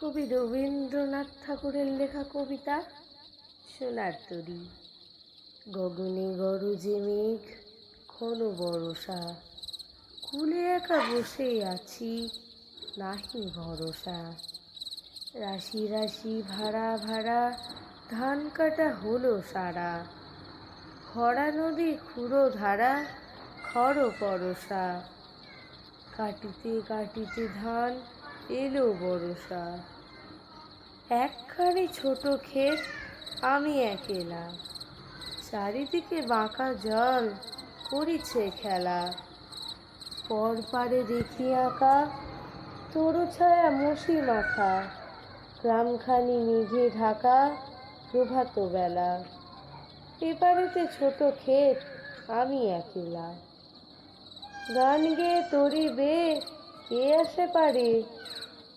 কবি রবীন্দ্রনাথ ঠাকুরের লেখা কবিতা সোনার তরী। গগনে গরজে মেঘ, ঘন বরষা। কুলে একা বসে আছি, নাহি ভরসা। রাশি রাশি ভাড়া ভাড়া, ধান কাটা হলো সারা। খরা নদী খুঁড়ো ধারা, খড় পরশা কাটিতে কাটিতে ধান এলো বরষা একখানি ছোট ক্ষেত আমি একেলা। চারিদিকে বাঁকা জল করিছে খেলা। পর পারে দেখি আঁকা, তরু ছায়া মশি মাখা। গ্রামখানি মেঘে ঢাকা প্রভাত বেলা। এপারেতে ছোট ক্ষেত আমি একেলা। গান গেয়ে তরি বে কে আসে পারে?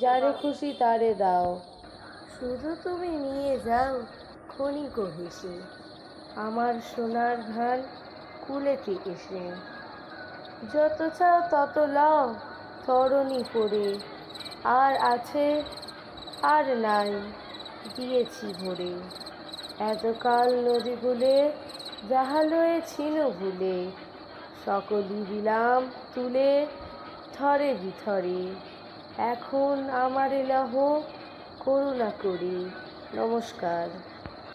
যারে খুশি তারে দাও। শুধু তুমি নিয়ে যাও ক্ষণিক হেসে আমার সোনার ধান কুলেতে এসে। যত চাও তত লাও তরণী পড়ে আর আছে, আর নাই, দিয়েছি ভরে। এতকাল নদীগুলে জাহালয়ে ছিল ভুলে, সকলই দিলাম তুলে থরে বিথরে। এখন আমার এলাহ করুণা করি। নমস্কার।